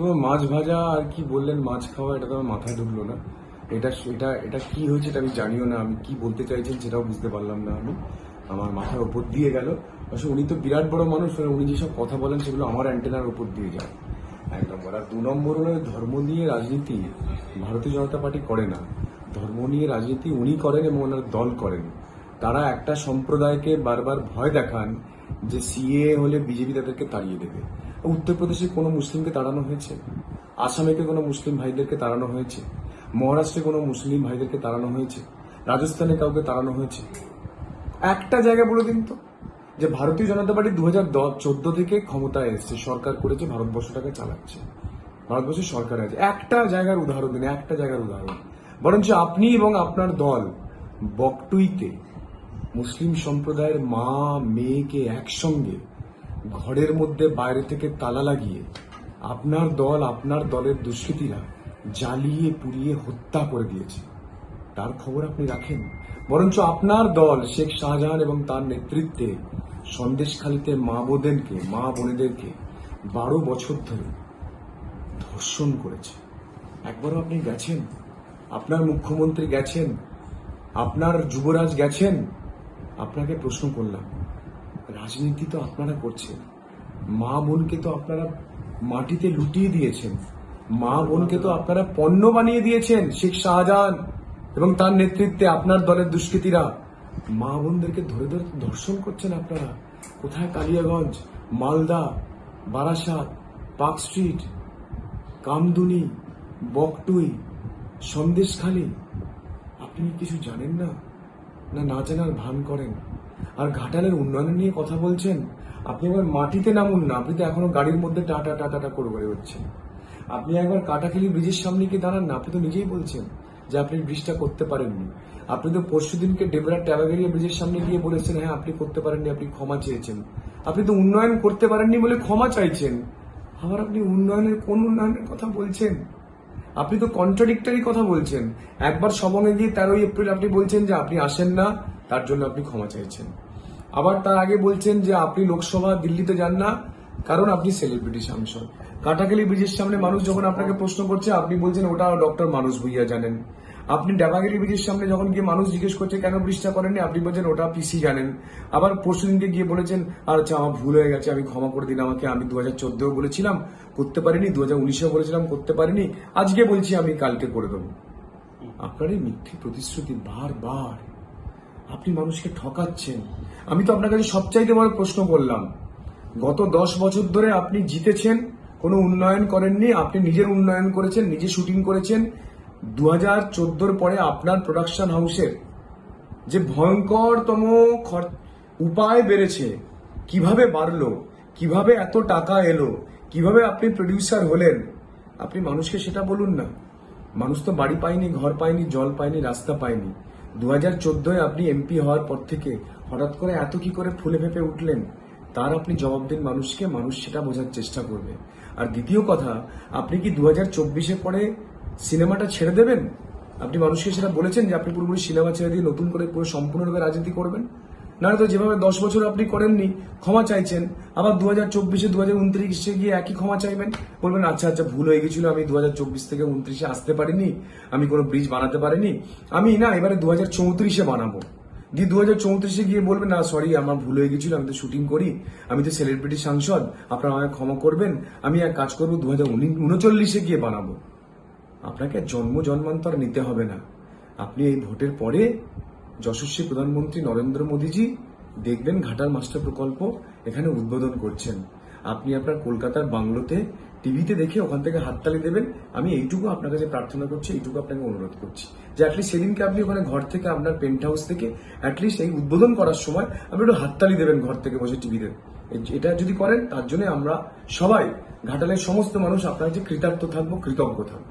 বড় মাছ ভাজা আর কি বললেন, মাছ খাওয়া, এটা তো আমার মাথায় ঢুকলো না। এটা এটা এটা কি হয়েছে এটা আমি জানিও না, আমি কি বলতে চাইছেন সেটাও বুঝতে পারলাম না আমি। আমার মাথার ওপর দিয়ে গেল। আসলে উনি তো বিরাট বড় মানুষ মানে উনি যেসব কথা বলেন সেগুলো আমার অ্যান্টেনার ওপর দিয়ে যায়। এক নম্বর, আর দু নম্বর হলো ধর্ম নিয়ে রাজনীতি ভারতীয় জনতা পার্টি করে না। ধর্ম নিয়ে রাজনীতি উনি করেন এবং ওনার দল করেন। তারা একটা সম্প্রদায়কে বারবার ভয় দেখান যে সিএ হলে বিজেপি তাদেরকে তাড়িয়ে দেবে। উত্তরপ্রদেশে কোনো মুসলিমকে তাড়ানো হয়েছে? আসামেকে কোনো মুসলিম ভাইদেরকে তাড়ানো হয়েছে? মহারাষ্ট্রে কোনো মুসলিম ভাইদেরকে তাড়ানো হয়েছে? রাজস্থানে কাউকে তাড়ানো হয়েছে? একটা জায়গা বলে দিন তো, যে ভারতীয় জনতা পার্টি দু হাজার চোদ্দ থেকে ক্ষমতায় এসছে। সরকার করেছে, ভারতবর্ষটাকে চালাচ্ছে। ভারতবর্ষের সরকার আছে। একটা জায়গার উদাহরণ দিন, একটা জায়গার উদাহরণ। বরঞ্চ আপনি এবং আপনার দল বকটুইতে মুসলিম সম্প্রদায়ের মা মেয়েকে একসঙ্গে ঘরের মধ্যে বাইরে থেকে তালা লাগিয়ে আপনার দল আপনার দলের দুষ্কৃতীরা জ্বালিয়ে, পুড়িয়ে, হত্যা করে দিয়েছে। তার খবর আপনি রাখেন। বরঞ্চ আপনার দল শেখ শাহজাহান এবং তার নেতৃত্বে সন্দেশখালীতে মা বোদেরকে মা বোনেদেরকে বারো বছর ধরে ধর্ষণ করেছে। একবারও আপনি গেছেন? আপনার মুখ্যমন্ত্রী গেছেন? আপনার যুবরাজ গেছেন? আপনাকে প্রশ্ন করলাম। রাজনীতি তো আপনারা করছেন। মা বোনকে তো আপনারা মাটিতে লুটিয়ে দিয়েছেন। মা বোনকে তো আপনারা পণ্য বানিয়ে দিয়েছেন, শেখ শাহজাহান এবং তার নেতৃত্বে আপনার দলের দুষ্কৃতীরা। মা বোনদেরকে ধরে ধরে ধর্ষণ করছেন আপনারা। কোথায় কালিয়াগঞ্জ, মালদা, বারাসাত, পার্ক স্ট্রিট, কামদুনি, বকটুই, সন্দেশখালী? আপনি কিছু জানেন না? না না জানার ভান করেন। আর ঘাটালের উন্নয়ন নিয়ে কথা বলছেন? আপনি একবার মাটিতে নামুন না, আপনি তো এখনও গাড়ির মধ্যে টাটা টাটা করে করে হচ্ছেন আপনি একবার কাটাখালি ব্রিজের সামনে গিয়ে দাঁড়ান না, আপনি তো নিজেই বলছেন যে আপনি ব্রিজটা করতে পারেননি। আপনি তো পরশু দিনকে ডেবরা ট্যাবাগেরিয়া ব্রিজের সামনে গিয়ে বলেছেন হ্যাঁ আপনি করতে পারেননি, আপনি ক্ষমা চেয়েছেন। আপনি তো উন্নয়ন করতে পারেননি বলে ক্ষমা চাইছেন। আবার আপনি উন্নয়নের কোন উন্নয়নের কথা বলছেন? আপনি তো কন্ট্রাডিক্টরি কথা বলছেন। একবার সবঙ্গে গিয়ে তেরোই এপ্রিল আপনি বলছেন যে আপনি আসেন না তার জন্য আপনি ক্ষমা চাইছেন। আবার তার আগে বলছেন যে আপনি লোকসভা দিল্লিতে যান না, কারণ আপনি সেলিব্রিটি সাংসদ। কাটাখালি ব্রিজের সামনে মানুষ যখন আপনাকে প্রশ্ন করছে, আপনি বলছেন ওটা ডক্টর মানুষ ভুইয়া জানেন। আপনি ডাবাগিরি ব্রিজের সামনে যখন গিয়ে মানুষ জিজ্ঞেস করছে, কেন ব্রিজটা করেননি? আপনি বলছেন, ওটা পিসি জানেন। আবার পরশু দিনকে গিয়ে বলেছেন আর আচ্ছা আমার ভুল হয়ে গেছে, আমি ক্ষমা করে দিন আমাকে। আমি দু হাজার চোদ্দেও বলেছিলাম, করতে পারিনি দু হাজার উনিশেও বলেছিলাম, করতে পারিনি। আজকে বলছি আমি কালকে করে দেবো। আপনার এই মিথ্যে প্রতিশ্রুতি বারবার আপনি মানুষকে ঠকাচ্ছেন। আমি তো আপনার কাছে সবচাইতে বড় প্রশ্ন করলাম। গত দশ বছর ধরে আপনি জিতেছেন, কোনো উন্নয়ন করেননি, আপনি নিজের উন্নয়ন করেছেন, নিজে শুটিং করেছেন। দু হাজার চোদ্দোর পরে আপনার প্রোডাকশন হাউসের যে ভয়ঙ্করতম উপায় বেড়েছে, কীভাবে বাড়লো, কীভাবে এত টাকা এলো, কীভাবে আপনি প্রডিউসার হলেন, আপনি মানুষকে সেটা বলুন না। মানুষ তো বাড়ি পায়নি, ঘর পায়নি, জল পায়নি, রাস্তা পায়নি। দু হাজার চোদ্দোয় আপনি এমপি হওয়ার পর থেকে হঠাৎ করে এত কি করে ফুলে ফেপে উঠলেন? তার আপনি জবাব দিন মানুষকে, মানুষ সেটা বোঝার চেষ্টা করবে। আর দ্বিতীয় কথা, আপনি কি দু হাজার চব্বিশে পরে সিনেমাটা ছেড়ে দেবেন? আপনি মানুষকে সেটা বলেছেন যে আপনি পুরোপুরি সিনেমা ছেড়ে দিয়ে নতুন করে পুরো সম্পূর্ণরূপে রাজনীতি করবেন? না তো যেভাবে দশ বছর আপনি করেননি, ক্ষমা চাইছেন। আবার দু হাজার চব্বিশে দু হাজার উনত্রিশে গিয়ে একই ক্ষমা চাইবেন। বলবেন আচ্ছা আচ্ছা ভুল হয়ে গেছিল, আমি দু হাজার চব্বিশ থেকে উনত্রিশে আসতে পারিনি, আমি কোনো ব্রিজ বানাতে পারিনি। আমি না, এবারে দু হাজার চৌত্রিশে বানাবো। দিয়ে দু হাজার চৌত্রিশে গিয়ে বলবেন, না সরি আমার ভুল হয়ে গেছিল, আমি তো শুটিং করি। আমি তো সেলিব্রিটি সাংসদ, আপনারা আমাকে ক্ষমা করবেন, আমি এক কাজ করব দু হাজার উনচল্লিশে গিয়ে বানাবো। আপনাকে জন্ম জন্মান্তর নিতে হবে না। আপনি এই ভোটের পরে যশস্বী প্রধানমন্ত্রী নরেন্দ্র মোদীজি দেখবেন ঘাটাল মাস্টার প্রকল্প এখানে উদ্বোধন করছেন। আপনি আপনার কলকাতার বাংলোতে টিভিতে দেখে ওখান থেকে হাততালি দেবেন, আমি এইটুকু আপনার কাছে প্রার্থনা করছি, এইটুকু আপনাকে অনুরোধ করছি। যে অ্যাটলিস্ট সেদিনকে আপনি ওখানে ঘর থেকে আপনার পেন্ট হাউস থেকে অ্যাটলিস্ট এই উদ্বোধন করার সময় আপনি একটু হাততালি দেবেন ঘর থেকে বসে টিভিতে। এটা যদি করেন, তার জন্য আমরা সবাই ঘাটালের সমস্ত মানুষ আপনার যে কৃতার্থ থাকব, কৃতজ্ঞ থাকব।